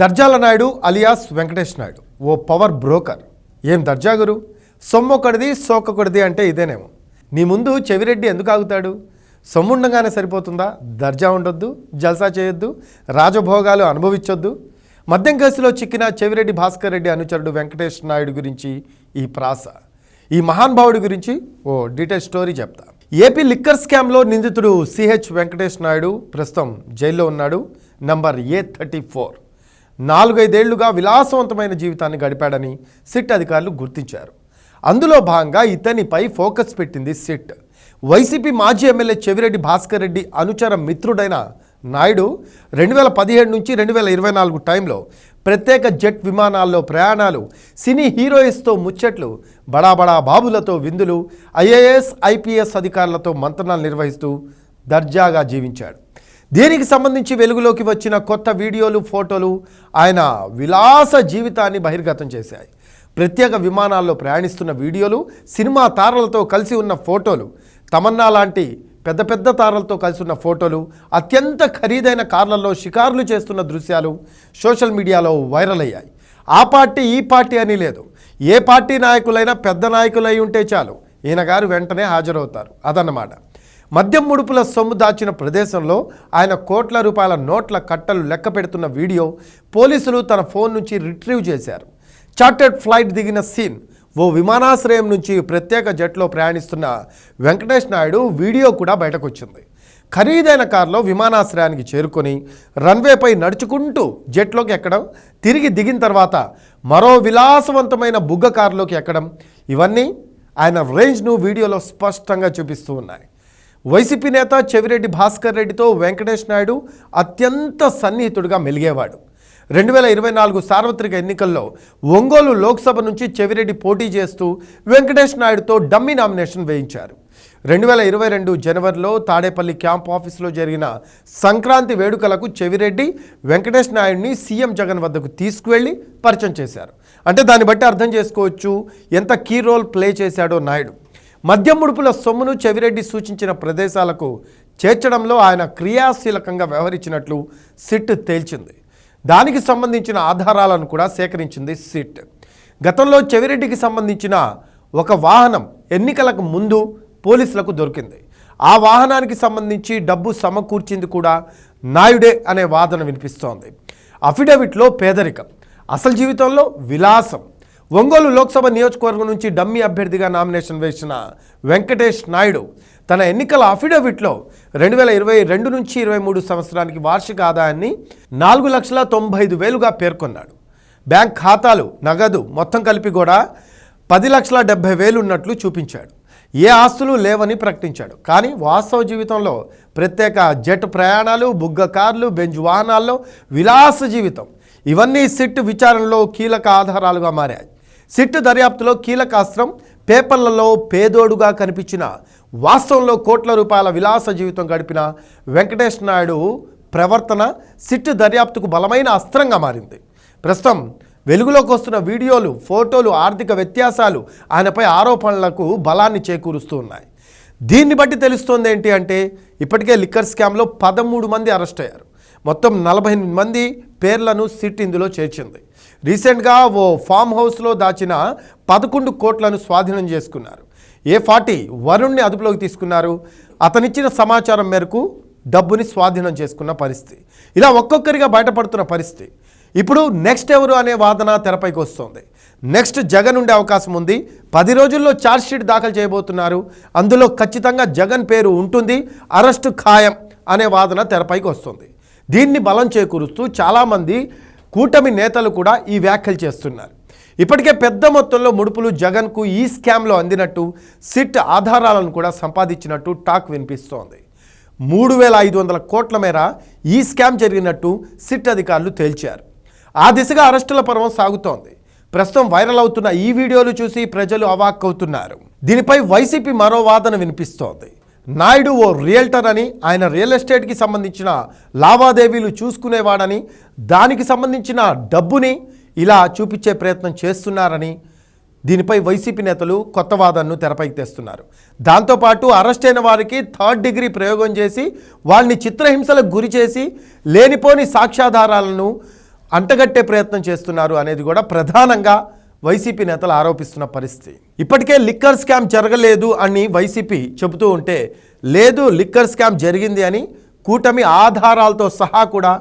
దర్జాల Naidu alias Venkatesh Naidu. ఓ power broker. ఏం దర్జా గురు? సొమ్మొకడిది సోకొకడిది అంటే ఇదేనేమో. నీ ముందు చెవిరెడ్డి ఎందుకు ఆగుతాడు? సొమ్ముండగానే సరిపోతుందా? దర్జా ఉండొద్దు జల్సా చేయొద్దు రాజభోగాలు అనుభవించొద్దు. మద్యం కేసులో చిక్కిన చెవిరెడ్డి భాస్కర్ రెడ్డి అనుచరుడు వెంకటేష్ నాయుడు గురించి ఈ ప్రాస. ఈ మహానుభావుడి గురించి ఓ డీటెయిల్ స్టోరీ చెప్తా. ఏపీ లిక్కర్ స్కామ్లో నిందితుడు సిహెచ్ వెంకటేష్ నాయుడు ప్రస్తుతం జైల్లో ఉన్నాడు. Number A thirty four. నాలుగైదేళ్ళుగా విలాసవంతమైన జీవితాన్ని గడిపాడని సిట్ అధికారులు గుర్తించారు. అందులో భాగంగా ఇతనిపై ఫోకస్ పెట్టింది సిట్. వైసీపీ మాజీ ఎమ్మెల్యే చెవిరెడ్డి భాస్కర్ రెడ్డి అనుచర మిత్రుడైన నాయుడు రెండు వేల పదిహేడు నుంచి రెండు వేల ఇరవై నాలుగు టైంలో ప్రత్యేక జెట్ విమానాల్లో ప్రయాణాలు సినీ హీరోయిన్స్తో ముచ్చట్లు బడా బడా బాబులతో విందులు ఐఏఎస్ ఐపీఎస్ అధికారులతో మంత్రణాలు నిర్వహిస్తూ దర్జాగా జీవించాడు. దీనికి సంబంధించి వెలుగులోకి వచ్చిన కొత్త వీడియోలు ఫోటోలు ఆయన విలాస జీవితాన్ని బహిర్గతం చేశాయి. ప్రత్యేక విమానాల్లో ప్రయాణిస్తున్న వీడియోలు సినిమా తారలతో కలిసి ఉన్న ఫోటోలు తమన్నా లాంటి పెద్ద పెద్ద తారలతో కలిసి ఉన్న ఫోటోలు అత్యంత ఖరీదైన కార్లలో షికారులు చేస్తున్న దృశ్యాలు సోషల్ మీడియాలో వైరల్ అయ్యాయి. ఆ పార్టీ ఈ పార్టీ అని లేదు. ఏ పార్టీ నాయకులైనా పెద్ద నాయకులై ఉంటే చాలు. ఈయన గారు వెంటనే హాజరవుతారు. అదన్నమాట. మద్యం ముడుపుల సొమ్ము దాచిన ప్రదేశంలో ఆయన కోట్ల రూపాయల నోట్ల కట్టలు లెక్క పెడుతున్న వీడియో పోలీసులు తన ఫోన్ నుంచి రిట్రీవ్ చేశారు. చార్టర్డ్ ఫ్లైట్ దిగిన సీన్ ఓ విమానాశ్రయం నుంచి ప్రత్యేక జట్లో ప్రయాణిస్తున్న వెంకటేష్ నాయుడు వీడియో కూడా బయటకొచ్చింది. ఖరీదైన కారులో విమానాశ్రయానికి చేరుకొని రన్వేపై నడుచుకుంటూ జెట్లోకి ఎక్కడం తిరిగి దిగిన తర్వాత మరో విలాసవంతమైన బుగ్గ కారులోకి ఎక్కడం ఇవన్నీ ఆయన రేంజ్ను వీడియోలో స్పష్టంగా చూపిస్తూ ఉన్నాయి. వైసీపీ నేత చెవిరెడ్డి భాస్కర్ రెడ్డితో వెంకటేష్ నాయుడు అత్యంత సన్నిహితుడిగా మెలిగేవాడు. రెండు వేల ఇరవై నాలుగు సార్వత్రిక ఎన్నికల్లో ఒంగోలు లోక్సభ నుంచి చెవిరెడ్డి పోటీ చేస్తూ వెంకటేష్ నాయుడుతో డమ్మీ నామినేషన్ వేయించారు. రెండు వేల ఇరవై రెండు జనవరిలో తాడేపల్లి క్యాంప్ ఆఫీసులో జరిగిన సంక్రాంతి వేడుకలకు చెవిరెడ్డి వెంకటేష్ నాయుడిని సీఎం జగన్ వద్దకు తీసుకువెళ్ళి పరిచయం చేశారు. అంటే దాన్ని బట్టి అర్థం చేసుకోవచ్చు ఎంత కీ రోల్ ప్లే చేశాడో నాయుడు. మద్యం ముడుపుల సొమ్మును చెవిరెడ్డి సూచించిన ప్రదేశాలకు చేర్చడంలో ఆయన క్రియాశీలకంగా వ్యవహరించినట్లు సిట్ తేల్చింది. దానికి సంబంధించిన ఆధారాలను కూడా సేకరించింది సిట్. గతంలో చెవిరెడ్డికి సంబంధించిన ఒక వాహనం ఎన్నికలకు ముందు పోలీసులకు దొరికింది. ఆ వాహనానికి సంబంధించి డబ్బు సమకూర్చింది కూడా నాయుడే అనే వాదన వినిపిస్తోంది. అఫిడవిట్లో పేదరికం అసలు జీవితంలో విలాసం ఒంగోలు లోక్సభ నియోజకవర్గం నుంచి డమ్మీ అభ్యర్థిగా నామినేషన్ వేసిన వెంకటేష్ నాయుడు తన ఎన్నికల అఫిడవిట్లో రెండు వేల ఇరవై రెండు నుంచి ఇరవై మూడు సంవత్సరానికి వార్షిక ఆదాయాన్ని నాలుగు లక్షల తొంభై ఐదు వేలుగా పేర్కొన్నాడు. బ్యాంక్ ఖాతాలు నగదు మొత్తం కలిపి కూడా పది లక్షల డెబ్బై వేలు ఉన్నట్లు చూపించాడు. ఏ ఆస్తులు లేవని ప్రకటించాడు. కానీ వాస్తవ జీవితంలో ప్రత్యేక జెట్ ప్రయాణాలు బుగ్గ కార్లు బెంజ్ వాహనాల్లో విలాస జీవితం ఇవన్నీ సిట్ విచారణలో కీలక ఆధారాలుగా మారాయి. సిట్ దర్యాప్తులో కీలక అస్త్రం పేపర్లలో పేదోడుగా కనిపించిన వాస్తవంలో కోట్ల రూపాయల విలాస జీవితం గడిపిన వెంకటేష్ నాయుడు ప్రవర్తన సిట్ దర్యాప్తుకు బలమైన అస్త్రంగా మారింది. ప్రస్తుతం వెలుగులోకి వస్తున్న వీడియోలు ఫోటోలు ఆర్థిక వ్యత్యాసాలు ఆయనపై ఆరోపణలకు బలాన్ని చేకూరుస్తూ ఉన్నాయి. దీన్ని బట్టి తెలుస్తోంది ఏంటి అంటే ఇప్పటికే లిక్కర్ స్కామ్లో పదమూడు మంది అరెస్ట్ అయ్యారు. మొత్తం నలభై ఎనిమిది మంది పేర్లను సిట్ ఇందులో చేర్చింది. రీసెంట్గా ఓ ఫామ్ హౌస్లో దాచిన పదకొండు కోట్లను స్వాధీనం చేసుకున్నారు. ఏ ఫార్టీ వరుణ్ణి అదుపులోకి తీసుకున్నారు? అతనిచ్చిన సమాచారం మేరకు డబ్బుని స్వాధీనం చేసుకున్న పరిస్థితి. ఇలా ఒక్కొక్కరిగా బయటపడుతున్న పరిస్థితి. ఇప్పుడు నెక్స్ట్ ఎవరు అనే వాదన తెరపైకి వస్తోంది. నెక్స్ట్ జగన్ ఉండే అవకాశం ఉంది. పది రోజుల్లో ఛార్జ్షీట్ దాఖలు చేయబోతున్నారు. అందులో ఖచ్చితంగా జగన్ పేరు ఉంటుంది. అరెస్టు ఖాయం అనే వాదన తెరపైకి వస్తుంది. దీన్ని బలం చేకూరుస్తూ చాలామంది కూటమి నేతలు కూడా ఈ వ్యాఖ్యలు చేస్తున్నారు. ఇప్పటికే పెద్ద మొత్తంలో ముడుపులు జగన్కు ఈ స్కామ్లో అందినట్టు సిట్ ఆధారాలను కూడా సంపాదించినట్టు టాక్ వినిపిస్తోంది. మూడు వేల ఐదు వందల కోట్ల మేర ఈ స్కామ్ జరిగినట్టు సిట్ అధికారులు తేల్చారు. ఆ దిశగా అరెస్టుల పర్వం సాగుతోంది. ప్రస్తుతం వైరల్ అవుతున్న ఈ వీడియోలు చూసి ప్రజలు అవాక్కవుతున్నారు. దీనిపై వైసీపీ మరో వాదన వినిపిస్తోంది. నాయుడు ఓ రియల్టర్ అని ఆయన రియల్ ఎస్టేట్కి సంబంధించిన లావాదేవీలు చూసుకునేవాడని దానికి సంబంధించిన డబ్బుని ఇలా చూపించే ప్రయత్నం చేస్తున్నారని దీనిపై వైసీపీ నేతలు కొత్త వాదనను తెరపైకి తెస్తున్నారు. దాంతోపాటు అరెస్ట్ అయిన వారికి థర్డ్ డిగ్రీ ప్రయోగం చేసి వాళ్ళని చిత్రహింసలకు గురి చేసి లేనిపోని సాక్ష్యాధారాలను అంటగట్టే ప్రయత్నం చేస్తున్నారు అనేది కూడా ప్రధానంగా వైసీపీ నేతలు ఆరోపిస్తున్న పరిస్థితి. ఇప్పటికే లిక్కర్ స్కామ్ జరగలేదు అని వైసీపీ చెబుతూ ఉంటే లేదు లిక్కర్ స్కామ్ జరిగింది అని కూటమి ఆధారాలతో సహా కూడా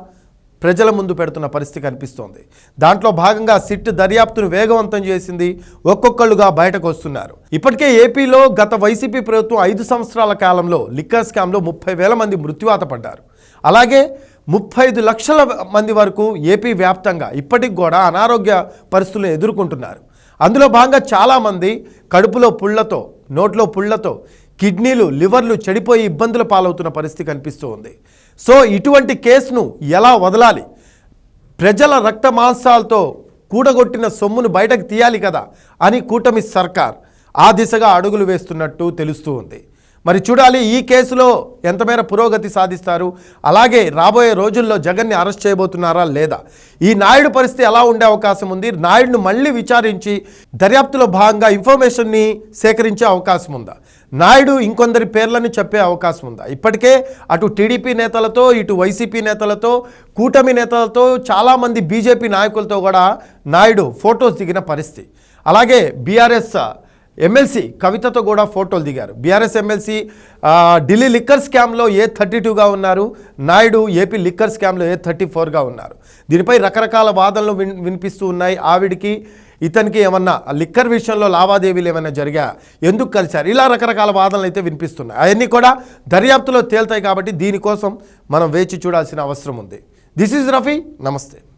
ప్రజల ముందు పెడుతున్న పరిస్థితి కనిపిస్తోంది. దాంట్లో భాగంగా సిట్ దర్యాప్తును వేగవంతం చేసింది ఒక్కొక్కళ్ళుగా బయటకు వస్తున్నారు. ఇప్పటికే ఏపీలో గత వైసీపీ ప్రభుత్వం ఐదు సంవత్సరాల కాలంలో లిక్కర్ స్కామ్లో ముప్పై వేల మంది మృత్యువాత పడ్డారు. అలాగే ముప్పై ఐదు లక్షల మంది వరకు ఏపీ వ్యాప్తంగా ఇప్పటికి కూడా అనారోగ్య పరిస్థితులు ఎదుర్కొంటున్నారు. అందులో భాగంగా చాలామంది కడుపులో పుళ్ళతో నోట్లో పుళ్ళతో కిడ్నీలు లివర్లు చెడిపోయి ఇబ్బందుల పాలవుతున్న పరిస్థితి కనిపిస్తూ ఉంది. సో ఇటువంటి కేసును ఎలా వదలాలి? ప్రజల రక్త మాంసాలతో కూడగొట్టిన సొమ్మును బయటకు తీయాలి కదా అని కూటమి సర్కార్ ఆ దిశగా అడుగులు వేస్తున్నట్టు తెలుస్తూ ఉంది. మరి చూడాలి ఈ కేసులో ఎంతమేర పురోగతి సాధిస్తారు? అలాగే రాబోయే రోజుల్లో జగన్ని అరెస్ట్ చేయబోతున్నారా లేదా? ఈ నాయుడు పరిస్థితి ఎలా ఉండే అవకాశం ఉంది? నాయుడును మళ్ళీ విచారించి దర్యాప్తులో భాగంగా ఇన్ఫర్మేషన్ని సేకరించే అవకాశం ఉందా? నాయుడు ఇంకొందరి పేర్లను చెప్పే అవకాశం ఉందా? ఇప్పటికే అటు టీడీపీ నేతలతో ఇటు వైసీపీ నేతలతో కూటమి నేతలతో చాలామంది బీజేపీ నాయకులతో కూడా నాయుడు ఫొటోస్ దిగిన పరిస్థితి. అలాగే బీఆర్ఎస్ ఎమ్మెల్సీ కవితతో కూడా ఫోటోలు దిగారు. బీఆర్ఎస్ ఎమ్మెల్సీ ఢిల్లీ లిక్కర్ స్కామ్లో ఏ థర్టీ టూగా ఉన్నారు. నాయుడు ఏపీ లిక్కర్ స్కామ్లో ఏ థర్టీ ఫోర్గా ఉన్నారు. దీనిపై రకరకాల వాదనలు విన్ వినిపిస్తూ ఉన్నాయి. ఆవిడికి ఇతనికి ఏమన్నా లిక్కర్ విషయంలో లావాదేవీలు ఏమైనా జరిగా? ఎందుకు కలిశారు? ఇలా రకరకాల వాదనలు అయితే వినిపిస్తున్నాయి. అవన్నీ కూడా దర్యాప్తులో తేలుతాయి కాబట్టి దీనికోసం మనం వేచి చూడాల్సిన అవసరం ఉంది. దిస్ ఈజ్ రఫీ నమస్తే